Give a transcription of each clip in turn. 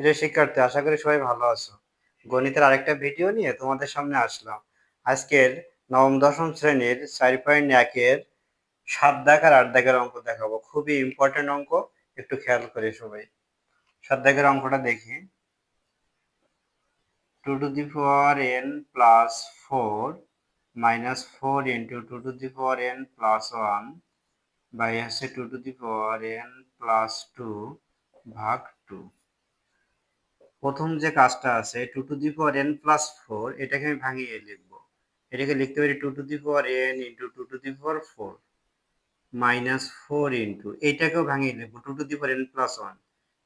প্রিয় শিক্ষার্থী, আশা করি সবাই ভালো আছো। গণিতের আরেকটা ভিডিও নিয়ে তোমাদের সামনে আসলাম। আজকের নবম, দশম শ্রেণির চার পয়েন্ট একের সাত দাগের আট দাগের অঙ্ক দেখাবো। খুবই ইম্পর্টেন্ট অঙ্ক, একটু খেয়াল করে সবাই। সাত দাগের অঙ্কটা দেখি। Two to the power n plus four minus four into two to the power n plus one by আছে two to the power n plus two ভাগ টু প্রথম যে কাজটা আছে two to the power n plus four এটাকে আমি ভাঙিয়ে লিখব এটাকে লিখতে পারি two to the power n into two to the power four minus four into এইটাকেও ভাঙিয়ে লিখব two to the power n plus one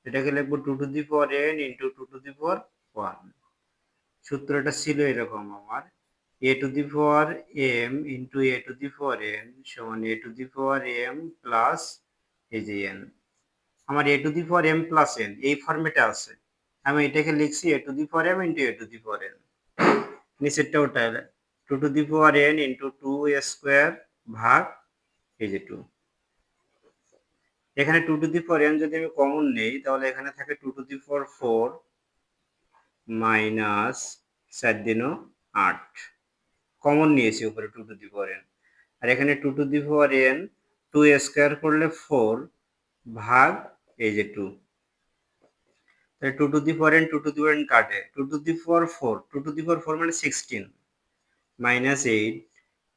এটাকে লিখব two to the power n into two to the power one সূত্রটা ছিল এরকম আমার a to the power m into a to the power n সমান a to the power m plus এই যে n আমার a to the power m plus n এই ফর্মেটে আছে আমি এটাকে লিখছি a to the power m into a to the power n নিচেরটা ওটা two to the power n into two square ভাগ এই যে টু এখানে two to the power n যদি আমি কমন নেই, তাহলে এখানে থাকে two to the power four minus চার দিনও আট। কমন নিয়েছি উপরে two to the power n আর এখানে two to the power n two square করলে ফোর ভাগ এই যে টু তাহলে two to the four n two to the four n কাটে two to the four four two to the four four মানে sixteen minus eight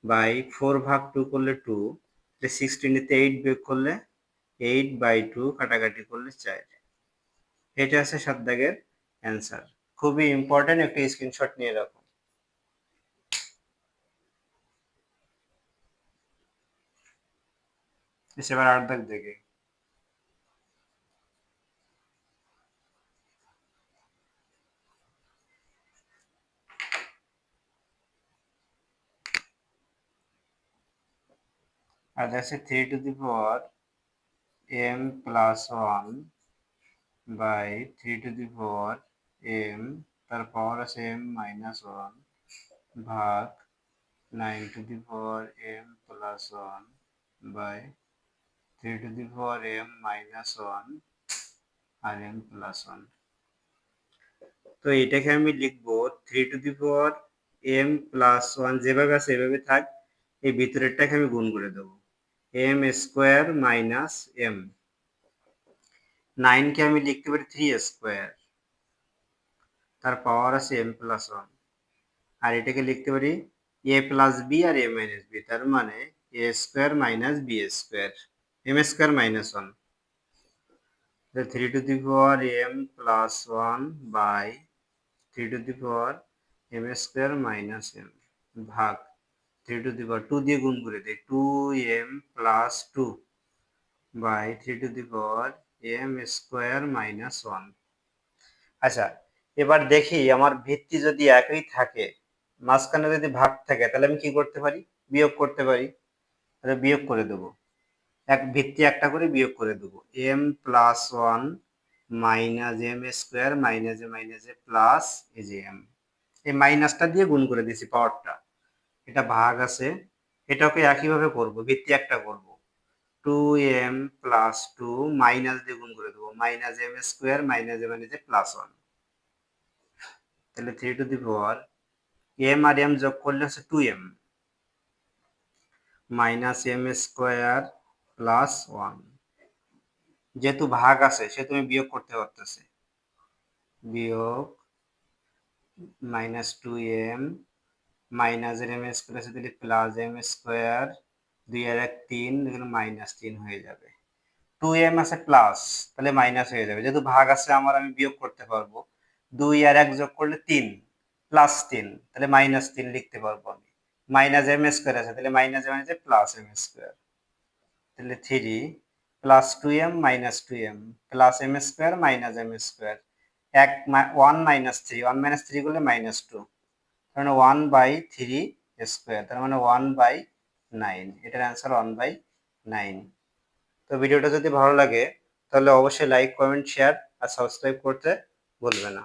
by four ভাগ two করলে two সিক্সটিনেতে এইট বেগ করলে এইট বাই টু কাটাকাটি করলে চার। এটা আছে সাত দাগের অ্যান্সার খুবই ইম্পর্টেন্ট একটা স্ক্রিনশট নিয়ে রাখো। এবার আট দাগ দেখে। আর আছে three to the power m plus one by three to the power m তার পাওয়ার আছে এম মাইনাস ওয়ান ভাগ nine to the power m plus one by three to the power m minus one R M plus one তো এটাকে আমি লিখব three to the power m plus one যেভাবে আছে এভাবে থাক, এই ভিতরেরটাকে আমি গুণ করে দেবো। এম স্কোয়ার মাইনাস এম নাইনকে আমি লিখতে পারি থ্রি স্কোয়ার তার পাওয়ার আছে এম প্লাস ওয়ান আর এটাকে লিখতে পারি এ প্লাস বি আর এ মাইনাস বি তার মানে a square minus b square m square minus one three to the power m plus one by three to the power m square minus m ভাগ। Three to the power two দিয়ে গুণ করে দিই two m plus two by three to the power m square minus one আচ্ছা এবার দেখি আমার ভিত্তি যদি একই থাকে, মাঝখানে যদি ভাগ থাকে, তাহলে আমি কি করতে পারি? বিয়োগ করতে পারি। তাহলে বিয়োগ করে দেব। এক, ভিত্তি একটা করে বিয়োগ করে দেব। M plus one minus m square minus a minus a plus a যে এম এই মাইনাসটা দিয়ে গুণ করে দিয়েছি পাওয়ারটা এটা ভাগ আছে, এটাকে একইভাবে করব, ভিত্তি একটা করব। Two m plus two minus দিয়ে গুণ করে দেবো minus m square minus m minus plus one তাহলে three to the power m R M যোগ করলে হচ্ছে two m minus m square plus one যেহেতু ভাগ আছে, সেহেতু আমি বিয়োগ করতে পারতেছি। বিয়োগ মাইনাস টু এম মাইনাস এর এম স্কোয়ার আছে, তাহলে প্লাস এম স্কোয়ার দুই আর এক তিন, এখানে মাইনাস তিন হয়ে যাবে। টু এম আছে প্লাস তাহলে মাইনাস হয়ে যাবে। যেহেতু ভাগ আছে, আমার আমি বিয়োগ করতে পারব। দুই আর এক যোগ করলে তিন প্লাস তিন, তাহলে মাইনাস তিন লিখতে পারব আমি। মাইনাস এম স্কোয়ার আছে, তাহলে মাইনাস এম আছে প্লাস এম স্কোয়ার। তাহলে three plus two m minus two m plus m square minus m square. এক one minus three one minus three করলে মাইনাস টু মানে ওয়ান বাই থ্রি স্কোয়ার তার মানে one by nine এটার answer one by nine তো ভিডিওটা যদি ভালো লাগে, তাহলে অবশ্যই লাইক কমেন্ট শেয়ার আর সাবস্ক্রাইব করতে বলবে না।